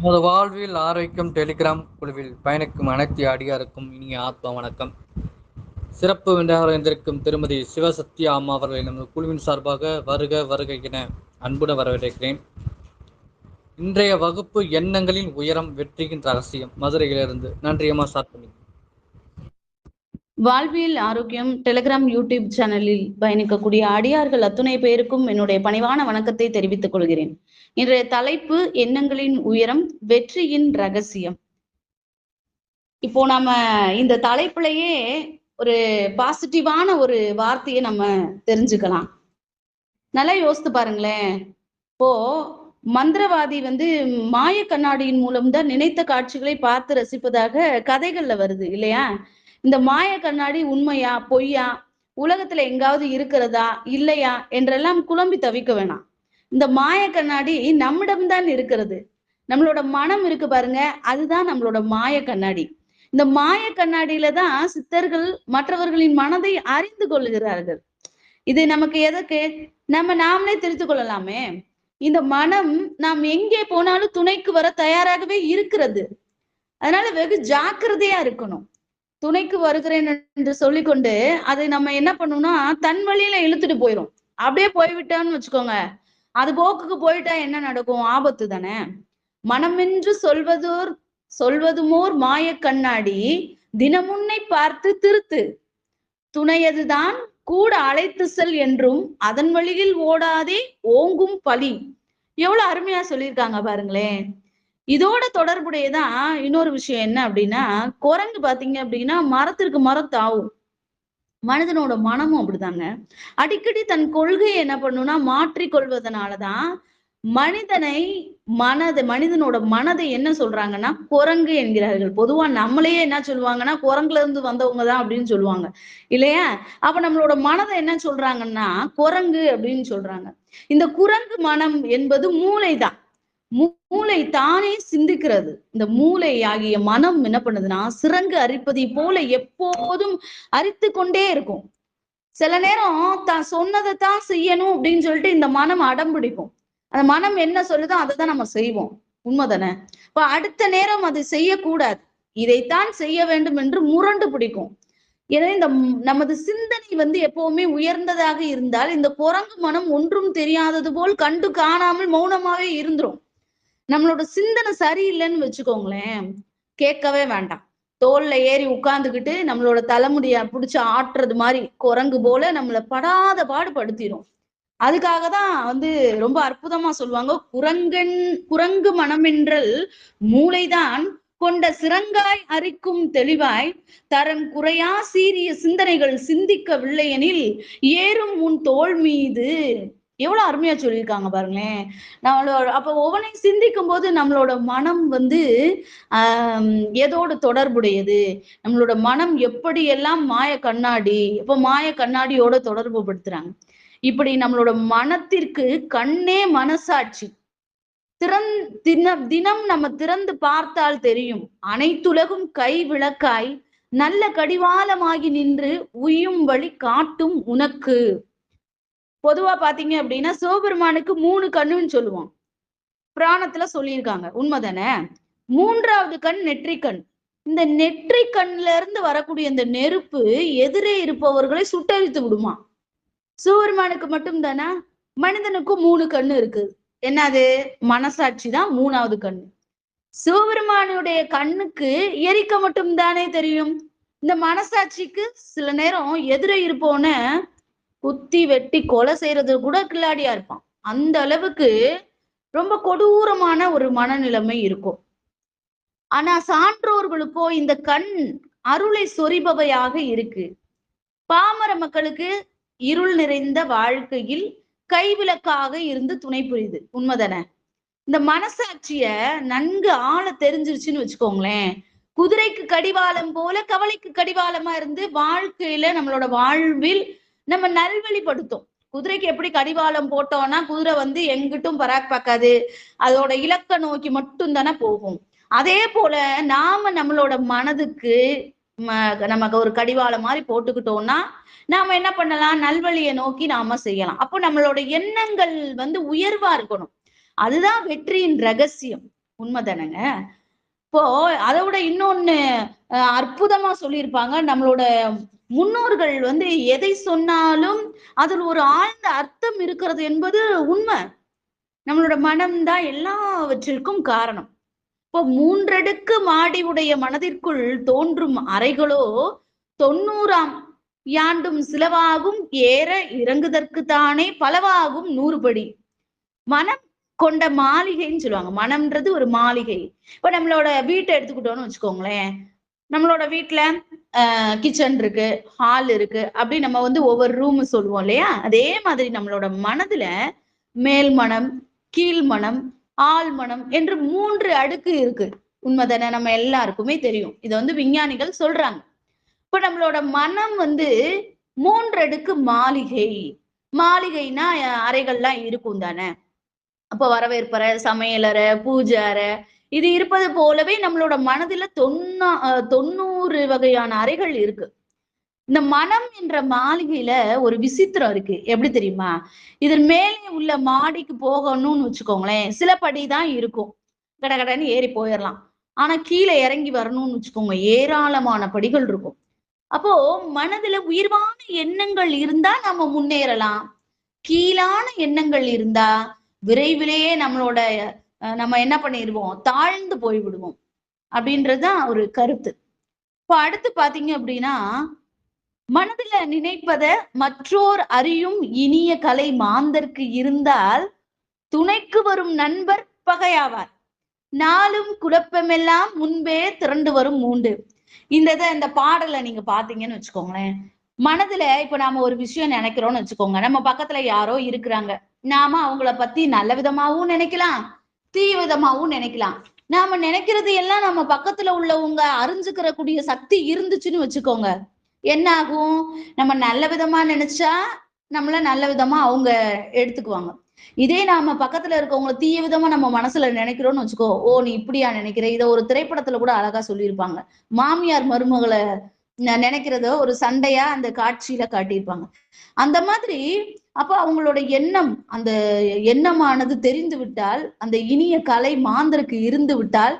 நமது வாழ்வில் ஆரோக்கியம் டெலிகிராம் குழுவில் பயணிக்கும் அனைத்து அடியாருக்கும் இனிய ஆத்ம வணக்கம். சிறப்பு விருந்தாக இருந்திருக்கும் திருமதி சிவசக்தி அம்மா அவர்களை நமது குழுவின் சார்பாக வருக வருக என அன்புடன் வரவேற்கிறேன். இன்றைய வகுப்பு எண்ணங்களின் உயரம் வெற்றியின் ரகசியம் மதுரையிலிருந்து. நன்றி அம்மா பண்ணி வாழ்வியல் ஆரோக்கியம் டெலிகிராம் யூடியூப் சேனலில் பயணிக்கக்கூடிய அடியார்கள் அத்துணை பேருக்கும் என்னுடைய பணிவான வணக்கத்தை தெரிவித்துக் கொள்கிறேன். இன்றைய தலைப்பு எண்ணங்களின் உயரம் வெற்றியின் ரகசியம். இப்போ நாம இந்த தலைப்புலயே ஒரு பாசிட்டிவான ஒரு வார்த்தையை நம்ம தெரிஞ்சுக்கலாம். நல்லா யோசித்து பாருங்களேன். இப்போ மந்திரவாதி வந்து மாய கண்ணாடியின் மூலம்தான் நினைத்த காட்சிகளை பார்த்து ரசிப்பதாக கதைகள்ல வருது இல்லையா? இந்த மாய கண்ணாடி உண்மையா பொய்யா உலகத்துல எங்காவது இருக்கிறதா இல்லையா என்றெல்லாம் குழம்பி தவிக்க வேணாம். இந்த மாய கண்ணாடி நம்மிடம்தான் இருக்கிறது. நம்மளோட மனம் இருக்கு பாருங்க அதுதான் நம்மளோட மாய கண்ணாடி. இந்த மாய கண்ணாடியில தான் சித்தர்கள் மற்றவர்களின் மனதை அறிந்து கொள்கிறார்கள் இது நமக்கு எதற்கு? நம்ம நாமளே தெரிந்து கொள்ளலாமே. இந்த மனம் நாம் எங்கே போனாலும் துணைக்கு வர தயாராகவே இருக்கிறது. அதனால வெகு ஜாக்கிரதையா இருக்கணும். துணைக்கு வருகிறேன் என்று சொல்லிக்கொண்டு அதை நம்ம என்ன பண்ணணும்னா தன் வழியில இழுத்துட்டு போயிரும். அப்படியே போய்விட்டான்னு வச்சுக்கோங்க. அது போக்குக்கு போயிட்டா என்ன நடக்கும்? ஆபத்து தானே. மனமென்று சொல்வதோர் சொல்வதுமோர் மாய கண்ணாடி தினமுன்னை பார்த்து திருத்து. துணையதுதான் கூட அழைத்து செல் என்றும் அதன் வழியில் ஓடாதே ஓங்கும் பலி எவ்வளவு அருமையா சொல்லியிருக்காங்க பாருங்களேன். இதோட தொடர்புடையதான் இன்னொரு விஷயம் என்ன அப்படின்னா குரங்கு பாத்தீங்க அப்படின்னா மரத்திற்கு மரம் தாவும். மனிதனோட மனமும் அப்படிதாங்க. அடிக்கடி தன் கொள்கையை என்ன பண்ணும்னா மாற்றி கொள்வதனாலதான் மனிதனை மனது மனிதனோட மனதை என்ன சொல்றாங்கன்னா குரங்கு என்கிறார்கள். பொதுவா நம்மளையே என்ன சொல்லுவாங்கன்னா குரங்குல இருந்து வந்தவங்க தான் அப்படின்னு சொல்லுவாங்க. இல்லையா? அப்ப நம்மளோட மனதை என்ன சொல்றாங்கன்னா குரங்கு அப்படின்னு சொல்றாங்க. இந்த குரங்கு மனம் என்பது மூளைதான். மூளை தானே சிந்திக்கிறது. இந்த மூளை ஆகிய மனம் என்ன பண்ணுதுன்னா சிறங்கு அரிப்பதை போல எப்போதும் அரித்து கொண்டே இருக்கும். சில நேரம் தான் சொன்னதை தான் செய்யணும் அப்படின்னு சொல்லிட்டு இந்த மனம் அடம் பிடிக்கும். அந்த மனம் என்ன சொல்லுதோ அதை தான் நம்ம செய்வோம். உண்மைதானே இப்ப அடுத்த நேரம் அது செய்யக்கூடாது. இதைத்தான் செய்ய வேண்டும் என்று முரண்டு பிடிக்கும். எனவே இந்த நமது சிந்தனை வந்து எப்பவுமே உயர்ந்ததாக இருந்தால் இந்த குரங்கு மனம் ஒன்றும் தெரியாதது போல் கண்டு காணாமல் மௌனமாவே இருந்துரும். நம்மளோட சிந்தனை சரியில்லைன்னு வச்சுக்கோங்களேன் கேட்கவே வேண்டாம். தோல்ல ஏறி உட்கார்ந்துக்கிட்டு நம்மளோட தலைமுடிய பிடிச்சி ஆட்டுறது மாதிரி குரங்கு போல நம்மளை படாத பாடுபடுத்திடும் அதுக்காக தான் வந்து ரொம்ப அற்புதமா சொல்லுவாங்க குரங்கன் குரங்கு மனமென்றல் மூளைதான் கொண்ட சிறங்காய் அரிக்கும் தெளிவாய் தரன் குறையா சீரிய சிந்தனைகள் சிந்திக்கவில்லையெனில் ஏறும் உன் தோல் மீது எவ்வளவு அருமையா சொல்லியிருக்காங்க பாருங்களேன். நம்மளோட அப்ப ஒவ்வொன்றையும் சிந்திக்கும் போது நம்மளோட மனம் வந்து ஆஹ் எதோடு தொடர்புடையது? நம்மளோட மனம் எப்படி எல்லாம் மாய கண்ணாடி இப்ப மாய கண்ணாடியோட தொடர்பு படுத்துறாங்க? இப்படி நம்மளோட மனத்திற்கு கண்ணே மனசாட்சி. திறந் தினம் தினம் நம்ம திறந்து பார்த்தால் தெரியும். அனைத்துலகும் கை விளக்காய் நல்ல கடிவாளமாகி நின்று உயும் வழி காட்டும் உனக்கு. பொதுவா பாத்தீங்க அப்படின்னா சிவபெருமானுக்கு மூணு கண்ணுன்னு சொல்லுவோம். புராணத்துல சொல்லியிருக்காங்க. உண்மைதானே? மூன்றாவது கண் நெற்றிக்கண். இந்த நெற்றி கண்ல இருந்து வரக்கூடிய இந்த நெருப்பு எதிரே இருப்பவர்களை சுட்டரித்து விடுமா? சிவபெருமானுக்கு மட்டும் தானே? மனிதனுக்கும் மூணு கண்ணு இருக்கு. என்னது? மனசாட்சி தான் மூணாவது கண்ணு. சிவபெருமானுடைய கண்ணுக்கு எரிக்க மட்டும் தானே தெரியும். இந்த மனசாட்சிக்கு சில நேரம் எதிரே இருப்போன குத்தி வெட்டி கொலை செய்யறது கூட கில்லாடியா இருப்பான். அந்த அளவுக்கு ரொம்ப கொடூரமான ஒரு மனநிலைமை இருக்கும். ஆனா சான்றோர்களுக்கோ இந்த கண் அருளை சொரிபவையாக இருக்கு. பாமர மக்களுக்கு இருள் நிறைந்த வாழ்க்கையில் கைவிளக்காக இருந்து துணை புரியுது. உண்மைதானே? இந்த மனசாட்சிய நன்கு ஆழ தெரிஞ்சிருச்சுன்னு வச்சுக்கோங்களேன். குதிரைக்கு கடிவாளம் போல கவலைக்கு கடிவாளமா இருந்து வாழ்க்கையில நம்மளோட வாழ்வில் நம்ம நல்வழிப்படுத்தும். குதிரைக்கு எப்படி கடிவாளம் போட்டோம்னா குதிரை வந்து எங்கிட்டும் பராக் பார்க்காது அதோட இலக்க நோக்கி மட்டும் தானே போகும். அதே போல நாம நம்மளோட மனதுக்கு நமக்கு ஒரு கடிவாளம் மாதிரி போட்டுக்கிட்டோம்னா நாம என்ன பண்ணலாம்? நல்வழியை நோக்கி நாம செய்யலாம். அப்போ நம்மளோட எண்ணங்கள் வந்து உயர்வா இருக்கணும். அதுதான் வெற்றியின் ரகசியம். உண்மைதானங்க இப்போ அதை விட இன்னொன்னு அற்புதமா சொல்லியிருப்பாங்க. நம்மளோட முன்னோர்கள் வந்து எதை சொன்னாலும் அதில் ஒரு ஆழ்ந்த அர்த்தம் இருக்கிறது என்பது உண்மை. நம்மளோட மனம்தான் எல்லாவற்றிற்கும் காரணம். இப்போ மூன்றடுக்கு மாடி உடைய மனதிற்குள் தோன்றும் அறைகளோ தொண்ணூறாம் யாண்டும் சிலவாகும் ஏற இறங்குதற்கு தானே பலவாகும் நூறுபடி. மனம் கொண்ட மாளிகைன்னு சொல்லுவாங்க. மனம்ன்றது ஒரு மாளிகை. இப்ப நம்மளோட வீட்டை எடுத்துக்கிட்டோம்னு வச்சுக்கோங்களேன். நம்மளோட வீட்டுல கிச்சன் இருக்கு ஹால் இருக்கு அப்படி நம்ம வந்து ஒவ்வொரு ரூம் சொல்லுவோம் இல்லையா? அதே மாதிரி நம்மளோட மனதுல மேல் மனம் கீழ் மனம் ஆள் மனம் என்று மூன்று அடுக்கு இருக்கு. உண்மைதானே நம்ம எல்லாருக்குமே தெரியும். இதை வந்து விஞ்ஞானிகள் சொல்றாங்க. இப்ப நம்மளோட மனம் வந்து மூன்று அடுக்கு மாளிகை. மாளிகைனா அறைகள்லாம் இருக்கும் தானே? அப்ப வரவேற்பறை சமையலறை பூஜை அறை இது இருப்பது போலவே நம்மளோட மனதுல தொண்ணா அஹ், தொண்ணூறு வகையான அறைகள் இருக்கு. இந்த மனம் என்ற மாளிகையில ஒரு விசித்திரம் இருக்கு. எப்படி தெரியுமா? இதன் மேலே உள்ள மாடிக்கு போகணும்னு வச்சுக்கோங்களேன். சில படி தான் இருக்கும். கடகடன்னு ஏறி போயிடலாம் ஆனா கீழே இறங்கி வரணும்னு வச்சுக்கோங்க. ஏராளமான படிகள் இருக்கும். அப்போ மனதுல உயிர்வான எண்ணங்கள் இருந்தா நம்ம முன்னேறலாம். கீழான எண்ணங்கள் இருந்தா விரைவிலேயே நம்மளோட நம்ம என்ன பண்ணிடுவோம் தாழ்ந்து போய் விடுவோம் அப்படின்றதுதான் ஒரு கருத்து. இப்போ அடுத்து பாத்தீங்க அப்படின்னா மனதுல நினைப்பத மற்றோர் அறியும் இனிய கலை மாந்தர்க்கு இருந்தால் துணைக்கு வரும் நண்பர் பகையாவார். நாளும் குழப்பமெல்லாம் முன்பே திரண்டு வரும் மூண்டு இந்த இதை இந்த பாடலை நீங்க பாத்தீங்கன்னு வச்சுக்கோங்களேன். மனதுல இப்ப நாம ஒரு விஷயம் நினைக்கிறோம்னு வச்சுக்கோங்க. நம்ம பக்கத்துல யாரோ இருக்கிறாங்க. நாம அவங்கள பத்தி நல்ல விதமாவும் நினைக்கலாம். தீய விதமாவும் நினைக்கலாம். நாம நினைக்கிறது எல்லாம் நம்ம பக்கத்துல உள்ளவங்க அறிஞ்சுக்கிற கூடிய சக்தி இருந்துச்சுன்னு வச்சுக்கோங்க. என்ன ஆகும் நம்ம நல்ல விதமா நினைச்சா நம்மள நல்ல விதமா அவங்க எடுத்துக்குவாங்க. இதே நாம பக்கத்துல இருக்கவங்கள தீய விதமா நம்ம மனசுல நினைக்கிறோம்னு வச்சுக்கோ. ஓ நீ இப்படியா நினைக்கிற? இத ஒரு திரைப்படத்துல கூட அழகா சொல்லியிருப்பாங்க. மாமியார் மருமகளை நினைக்கிறத ஒரு சண்டையா அந்த காட்சியில காட்டியிருப்பாங்க. அந்த மாதிரி அப்போ அவங்களோட எண்ணம் அந்த எண்ணமானது தெரிந்து விட்டால் அந்த இனிய கலை மாந்தருக்கு இருந்து விட்டால்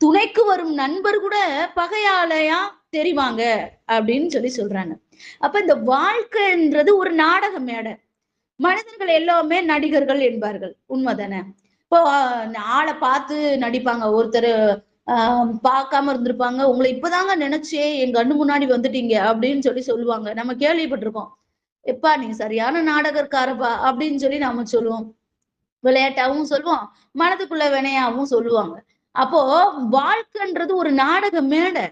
துணைக்கு வரும் நண்பர் கூட பகையாலையா தெரிவாங்க அப்படின்னு சொல்லி சொல்றாங்க. அப்ப இந்த வாழ்க்கைன்றது ஒரு நாடக மேடை. மனிதர்கள் எல்லாமே நடிகர்கள் என்பார்கள் உண்மைதானே? இப்போ ஆளை பார்த்து நடிப்பாங்க ஒருத்தர் ஆஹ், பார்க்காம இருந்திருப்பாங்க உங்களை இப்பதாங்க நினைச்சே என் கண்ணு முன்னாடி வந்துட்டீங்க அப்படின்னு சொல்லி சொல்லுவாங்க. நம்ம கேள்விப்பட்டிருக்கோம். எப்பா நீ சரியான நாடகக்காரப்பா அப்படின்னு சொல்லி நாம சொல்லுவோம். விளையாட்டாவும் சொல்லுவோம். மனதுக்குள்ள வினையாவும் சொல்லுவாங்க. அப்போ வாழ்க்கைன்றது ஒரு நாடக மேடை.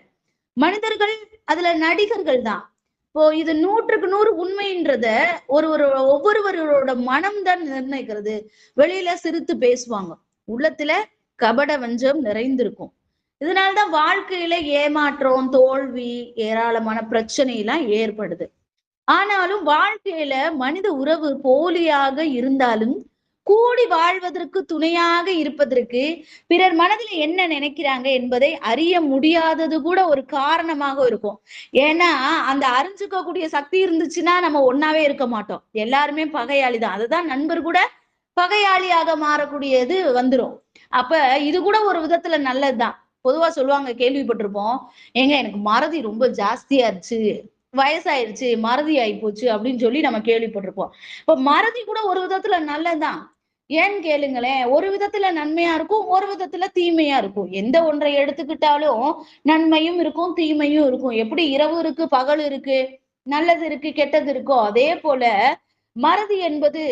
மனிதர்கள் அதுல நடிகர்கள் தான். இப்போ இது நூற்றுக்கு நூறு உண்மைன்றத ஒரு ஒரு ஒவ்வொருவரோட மனம் தான் நிர்ணயிக்கிறது. வெளியில சிரித்து பேசுவாங்க. உள்ளத்துல கபட வஞ்சம் நிறைந்திருக்கும். இதனாலதான் வாழ்க்கையில ஏமாற்றம் தோல்வி ஏராளமான பிரச்சனை எல்லாம் ஏற்படுது. ஆனாலும் வாழ்க்கையில மனித உறவு போலியாக இருந்தாலும் கூடி வாழ்வதற்கு துணையாக இருப்பதற்கு பிறர் மனதில் என்ன நினைக்கிறாங்க என்பதை அறிய முடியாதது கூட ஒரு காரணமாக இருக்கும். ஏன்னா அந்த அறிஞ்சுக்க கூடிய சக்தி இருந்துச்சுன்னா நம்ம ஒன்னாவே இருக்க மாட்டோம். எல்லாருமே பகையாளி தான் அதுதான் நண்பர் கூட பகையாளியாக மாறக்கூடியது வந்துடும் அப்ப இது கூட ஒரு விதத்துல நல்லதுதான். பொதுவா சொல்லுவாங்க கேள்விப்பட்டிருப்போம். ஏங்க எனக்கு மறதி ரொம்ப ஜாஸ்தியா இருச்சு வயசாயிருச்சு மறதி ஆயிப்போச்சு அப்படின்னு சொல்லி நம்ம கேள்விப்பட்டிருப்போம். இப்ப மறதி கூட ஒரு விதத்துல நல்லதுதான். ஏன்னு கேளுங்களேன் ஒரு விதத்துல நன்மையா இருக்கும் ஒரு விதத்துல தீமையா இருக்கும். எந்த ஒன்றை எடுத்துக்கிட்டாலும் நன்மையும் இருக்கும் தீமையும் இருக்கும். எப்படி இரவு இருக்கு பகல் இருக்கு நல்லது இருக்கு கெட்டது இருக்கோ அதே போல மறதி என்பது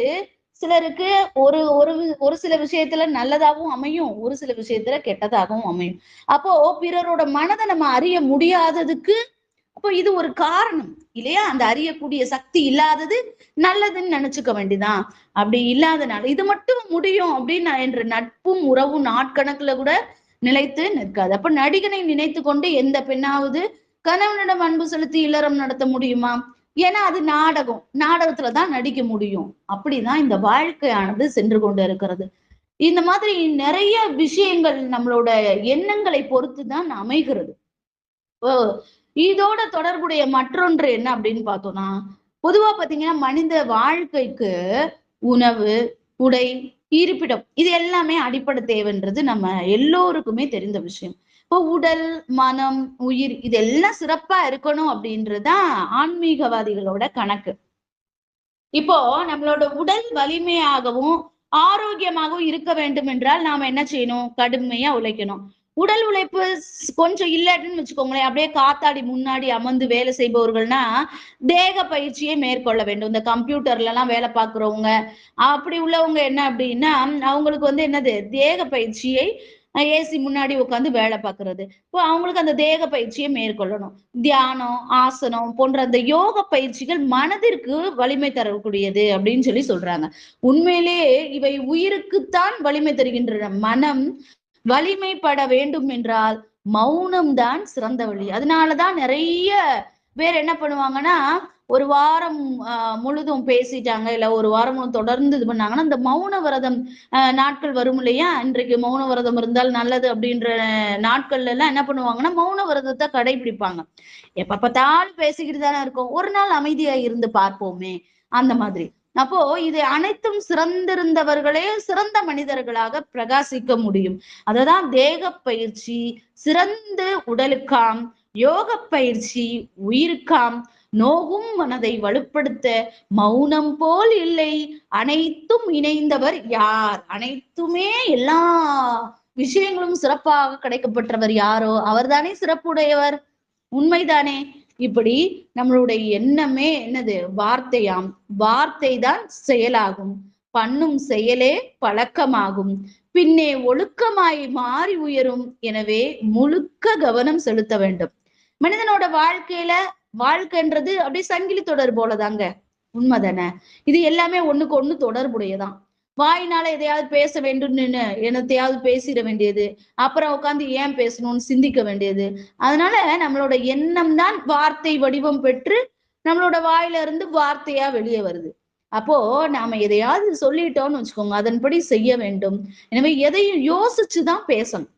சிலருக்கு ஒரு ஒரு வி- ஒரு சில விஷயத்துல நல்லதாகவும் அமையும் ஒரு சில விஷயத்துல கெட்டதாகவும் அமையும். அப்போ பிறரோட மனதை நம்ம அறிய முடியாததுக்கு அப்போ இது ஒரு காரணம் இல்லையா? அந்த அறியக்கூடிய சக்தி இல்லாதது நல்லதுன்னு நினைச்சுக்க வேண்டிதான். அப்படி இல்லாதனால இது மட்டும் முடியும் அப்படின்னு என்ற நட்பும் உறவும் நாட்கணக்குல கூட நிலைத்து நிற்காது. அப்ப நடிகனை நினைத்து கொண்டு எந்த பெண்ணாவது கணவனிடம் அன்பு செலுத்தி இல்லறம் நடத்த முடியுமா? ஏன்னா அது நாடகம். நாடகத்துல தான் நடிக்க முடியும். அப்படிதான் இந்த வாழ்க்கையானது சென்று கொண்டு இருக்கிறது. இந்த மாதிரி நிறைய விஷயங்கள் நம்மளோட எண்ணங்களை பொறுத்து தான் அமைகிறது. ஓ இதோட தொடர்புடைய மற்றொன்று என்ன அப்படின்னு பார்த்தோம்னா பொதுவா பாத்தீங்கன்னா மனித வாழ்க்கைக்கு உணவு உடை இருப்பிடம் இது எல்லாமே அடிப்படை தேவைன்றது நம்ம எல்லோருக்குமே தெரிந்த விஷயம். இப்போ உடல் மனம் உயிர் இதெல்லாம் சிறப்பா இருக்கணும் அப்படின்றதுதான் ஆன்மீகவாதிகளோட கணக்கு. இப்போ நம்மளோட உடல் வலிமையாகவும் ஆரோக்கியமாகவும் இருக்க வேண்டும் என்றால் நாம என்ன செய்யணும்? கடுமையா உழைக்கணும். உடல் உழைப்பு கொஞ்சம் இல்லாட்டுன்னு வச்சுக்கோங்களேன். அப்படியே காத்தாடி முன்னாடி அமர்ந்து வேலை செய்பவர்கள்னா தேக பயிற்சியை மேற்கொள்ள வேண்டும். இந்த கம்ப்யூட்டர்ல எல்லாம் வேலை பார்க்குறவங்க அப்படி உள்ளவங்க என்ன அப்படின்னா அவங்களுக்கு வந்து என்னது? தேக பயிற்சியை ஏசி முன்னாடி உட்காந்து வேலை பார்க்கறது. இப்போ அவங்களுக்கு அந்த தேக பயிற்சியை மேற்கொள்ளணும். தியானம் ஆசனம் போன்ற அந்த யோக பயிற்சிகள் மனதிற்கு வலிமை தரக்கூடியது அப்படின்னு சொல்லி சொல்றாங்க. உண்மையிலேயே இவை உயிருக்குத்தான் வலிமை தருகின்றன. மனம் வலிமைப்பட வேண்டும் என்றால் மௌனம் தான் சிறந்த வழி. அதனாலதான் நிறைய பேர் என்ன பண்ணுவாங்கன்னா ஒரு வாரம் ஆஹ், முழுதும் பேசிட்டாங்க இல்ல ஒரு வாரம் தொடர்ந்து இது பண்ணாங்கன்னா இந்த மௌன விரதம் நாட்கள் வரும் இல்லையா? இன்றைக்கு மௌன விரதம் இருந்தால் நல்லது அப்படின்ற நாட்கள்ல எல்லாம் என்ன பண்ணுவாங்கன்னா மௌன விரதத்தை கடைபிடிப்பாங்க. எப்ப பார்த்தாலும் பேசிக்கிட்டு தானே இருக்கும். ஒரு நாள் அமைதியா இருந்து பார்ப்போமே அந்த மாதிரி. அப்போ இது அனைத்தும் சிறந்திருந்தவர்களே சிறந்த மனிதர்களாக பிரகாசிக்க முடியும். அததான் தேக பயிற்சி சிறந்த உடலுக்காம் யோக பயிற்சி உயிருக்காம் நோகும் மனதை வலுப்படுத்த மௌனம் போல் இல்லை. அனைத்தும் இணைந்தவர் யார்? அனைத்துமே எல்லா விஷயங்களும் சிறப்பாக கிடைக்கப்பட்டவர் யாரோ? அவர்தானே சிறப்புடையவர்? உண்மைதானே? இப்படி நம்மளுடைய எண்ணமே என்னது? வார்த்தையாம். வார்த்தை தான் செயலாகும். பண்ணும் செயலே பழக்கமாகும். பின்னே ஒழுக்கமாய் மாறி உயரும். எனவே முழுக்க கவனம் செலுத்த வேண்டும். மனிதனோட வாழ்க்கையில வாழ்க்கைன்றது அப்படியே சங்கிலி தொடர் போலதாங்க. உண்மைதானே இது எல்லாமே ஒண்ணுக்கு ஒண்ணு தொடர்புடையதான். வாயினால எதையாவது பேச வேண்டும்னு என்னத்தையாவது பேசிட வேண்டியது. அப்புறம் உட்காந்து ஏன் பேசணும்னு சிந்திக்க வேண்டியது. அதனால நம்மளோட எண்ணம் தான் வார்த்தை வடிவம் பெற்று நம்மளோட வாயில இருந்து வார்த்தையா வெளியே வருது. அப்போ நாம எதையாவது சொல்லிட்டோம்னு வச்சுக்கோங்க அதன்படி செய்ய வேண்டும். எனவே எதையும் யோசிச்சுதான் பேசணும்.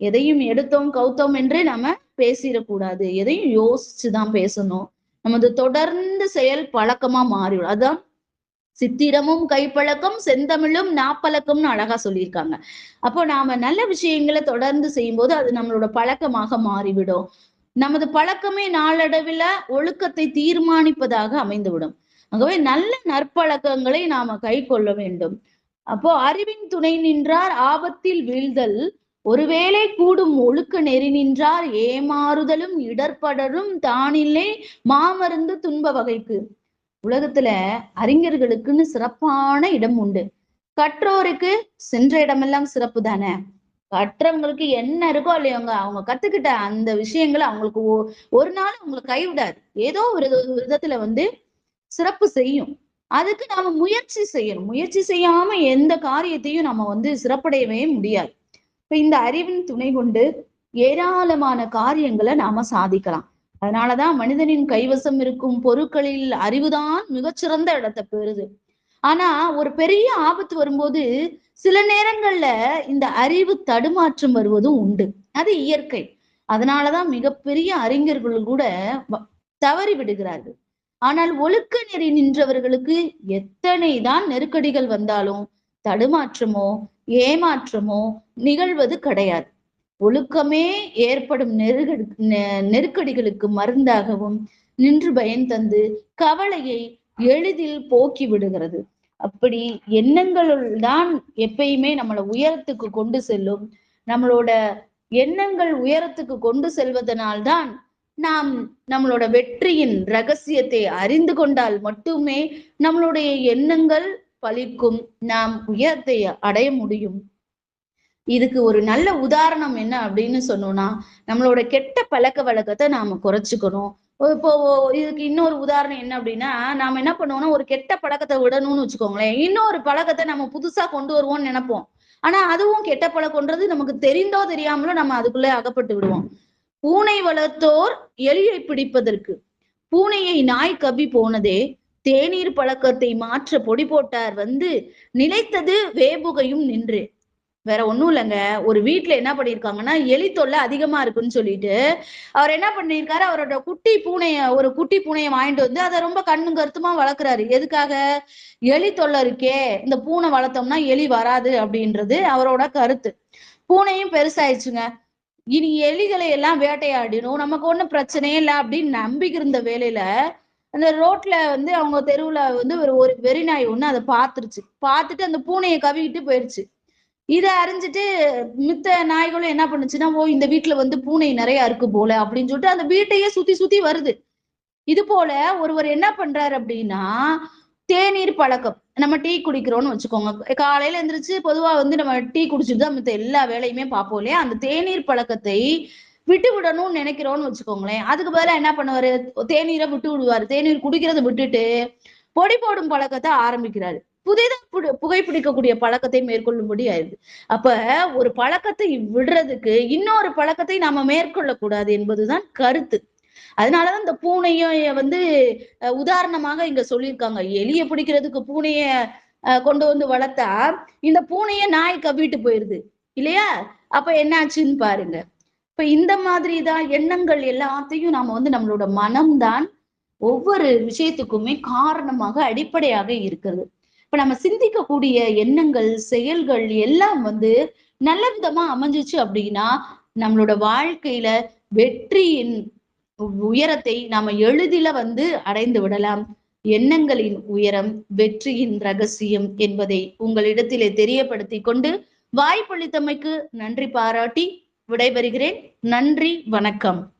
எதையும் எடுத்தோம் கவுத்தோம் என்று நாம பேசிடக்கூடாது. எதையும் யோசிச்சுதான் பேசணும். நமது தொடர்ந்து செயல் பழக்கமா மாறிவிடும். அதான் சித்திரமும் கைப்பழக்கம் செந்தமிழும் நாப்பழக்கம்னு அழகா சொல்லியிருக்காங்க. அப்போ நாம நல்ல விஷயங்களை தொடர்ந்து செய்யும்போது அது நம்மளோட பழக்கமாக மாறிவிடும். நமது பழக்கமே நாளடைவில் ஒழுக்கத்தை தீர்மானிப்பதாக அமைந்துவிடும். ஆகவே நல்ல நற்பழக்கங்களை நாம கை கொள்ள வேண்டும். அப்போ அறிவின் துணை நின்றார் ஆபத்தில் வீழ்தல். ஒருவேளை கூடும் ஒழுக்க நெறி நின்றார் ஏமாறுதலும் இடர்படரும் தானில்லை மாமருந்து துன்ப வகைக்கு. உலகத்துல அறிஞர்களுக்குன்னு சிறப்பான இடம் உண்டு. கற்றோருக்கு சென்ற இடமெல்லாம் சிறப்பு தானே? கற்றவங்களுக்கு என்ன இருக்கோ இல்லையோங்க அவங்க கத்துக்கிட்ட அந்த விஷயங்களை அவங்களுக்கு ஒ- ஒரு நாள் அவங்களுக்கு கைவிடாது. ஏதோ ஒரு விதத்துல வந்து சிறப்பு செய்யும். அதுக்கு நாம முயற்சி செய்யணும். முயற்சி செய்யாம எந்த காரியத்தையும் நம்ம வந்து சிறப்படையவே முடியாது. இப்ப இந்த அறிவின் துணை கொண்டு ஏராளமான காரியங்களை நாம சாதிக்கலாம். அதனாலதான் மனிதனின் கைவசம் இருக்கும் பொருட்களில் அறிவுதான் மிகச்சிறந்த இடத்தை பெறுது. ஆனா ஒரு பெரிய ஆபத்து வரும்போது சில நேரங்கள்ல இந்த அறிவு தடுமாற்றம் வருவதும் உண்டு. அது இயற்கை. அதனாலதான் மிகப்பெரிய அறிஞர்கள் கூட வ- தவறி விடுகிறார்கள். ஆனால் ஒழுக்க நெறி நின்றவர்களுக்கு எத்தனை தான் நெருக்கடிகள் வந்தாலும் தடுமாற்றமோ ஏமாற்றமோ நிகழ்வது கிடையாது. ஒழுக்கமே ஏற்படும் நெருகடி நெ- நெருக்கடிகளுக்கு மருந்தாகவும் நின்று பயன் தந்து கவலையை எளிதில் போக்கி விடுகிறது. அப்படி எண்ணங்களுள் தான் எப்பயுமே நம்மளை உயரத்துக்கு கொண்டு செல்லும். நம்மளோட எண்ணங்கள் உயரத்துக்கு கொண்டு செல்வதனால்தான் நாம் நம்மளோட வெற்றியின் ரகசியத்தை அறிந்து கொண்டால் மட்டுமே நம்மளுடைய எண்ணங்கள் பலிக்கும் நாம் உயரத்தை அடைய முடியும். இதுக்கு ஒரு நல்ல உதாரணம் என்ன அப்படின்னு சொன்னோம்னா நம்மளோட கெட்ட பழக்க வழக்கத்தை நாம குறைச்சிக்கணும். இப்போ இதுக்கு இன்னொரு உதாரணம் என்ன அப்படின்னா நாம என்ன பண்ணுவோம்னா ஒரு கெட்ட பழக்கத்தை விடணும்னு வச்சுக்கோங்களேன். இன்னொரு பழக்கத்தை நம்ம புதுசா கொண்டு வருவோம்னு நினைப்போம். ஆனா அதுவும் கெட்ட பழக்கம்ன்றது நமக்கு தெரிந்தோ தெரியாமலோ நம்ம அதுக்குள்ளே அகப்பட்டு விடுவோம். பூனை வளர்த்தோர் எலியை பிடிப்பதற்கு. பூனையை நாய் கவி போனதே தேநீர் பழக்கத்தை மாற்ற பொடி போட்டார் வந்து நிலைத்தது வேபுகையும் நின்று. வேற ஒண்ணும் இல்லைங்க. ஒரு வீட்டுல என்ன பண்ணிருக்காங்கன்னா எலி தொல்லை அதிகமா இருக்குன்னு சொல்லிட்டு அவர் என்ன பண்ணிருக்காரு? அவரோட குட்டி பூனைய ஒரு குட்டி பூனையை வாங்கிட்டு வந்து அதை ரொம்ப கண்ணும் கருத்துமா வளர்க்குறாரு. எதுக்காக? எலி தொல்லை இருக்கே. இந்த பூனை வளர்த்தோம்னா எலி வராது அப்படின்றது அவரோட கருத்து. பூனையும் பெருசாயிடுச்சுங்க. இனி எலிகளை எல்லாம் வேட்டையாடினோம் நமக்கு ஒண்ணும் பிரச்சனையே இல்லை அப்படின்னு நம்பிக்கை இருந்த வேலையில அந்த ரோட்ல வந்து அவங்க தெருவுல வந்து ஒரு ஒரு வெறிநாய் ஒண்ணு அதை பார்த்துருச்சு. பார்த்துட்டு அந்த பூனையை கவிக்கிட்டு போயிருச்சு. இதை அறிஞ்சிட்டு மித்த நாய்களும் என்ன பண்ணுச்சுன்னா ஓ இந்த வீட்டுல வந்து பூனை நிறைய இருக்கு போல அப்படின்னு சொல்லிட்டு அந்த வீட்டையே சுத்தி சுத்தி வருது. இது போல ஒருவர் என்ன பண்றாரு அப்படின்னா தேநீர் பழக்கம். நம்ம டீ குடிக்கிறோம்னு வச்சுக்கோங்க. காலையில எந்திரிச்சு பொதுவா வந்து நம்ம டீ குடிச்சிட்டு தான் மித்த எல்லா வேலையுமே பார்ப்போம் இல்லையா? அந்த தேநீர் பழக்கத்தை விட்டு விடணும்னு நினைக்கிறோம்னு வச்சுக்கோங்களேன். அதுக்கு பதிலாக என்ன பண்ணுவாரு? தேநீரை விட்டு விடுவாரு. தேநீர் குடிக்கிறத விட்டுட்டு பொடி போடும் பழக்கத்தை ஆரம்பிக்கிறாரு. புதிதாக புடு- புகைப்பிடிக்கக்கூடிய பழக்கத்தை மேற்கொள்ளும்படி ஆயிடுது அப்ப ஒரு பழக்கத்தை விடுறதுக்கு இன்னொரு பழக்கத்தை நாம மேற்கொள்ளக்கூடாது என்பதுதான் கருத்து. அதனாலதான் இந்த பூனைய வந்து அஹ், உதாரணமாக இங்க சொல்லியிருக்காங்க. எலிய பிடிக்கிறதுக்கு பூனைய அஹ், கொண்டு வந்து வளர்த்தா இந்த பூனைய நாய் கவ்விட்டு போயிருது. இல்லையா? அப்ப என்னாச்சுன்னு பாருங்க. இப்ப இந்த மாதிரி தான் எண்ணங்கள் எல்லாத்தையும் நாம வந்து நம்மளோட மனம்தான் ஒவ்வொரு விஷயத்துக்குமே காரணமாக அடிப்படையாக இருக்கிறது. இப்ப நம்ம சிந்திக்கக்கூடிய எண்ணங்கள் செயல்கள் எல்லாம் வந்து நல்ல விதமா அமைஞ்சிச்சு அப்படின்னா நம்மளோட வாழ்க்கையில வெற்றியின் உயரத்தை நாம எளிதில வந்து அடைந்து விடலாம். எண்ணங்களின் உயரம் வெற்றியின் ரகசியம் என்பதை உங்களிடத்திலே தெரியப்படுத்தி கொண்டு வாய்ப்பளித்தமைக்கு நன்றி பாராட்டி விடைபெறுகிறேன். நன்றி வணக்கம்.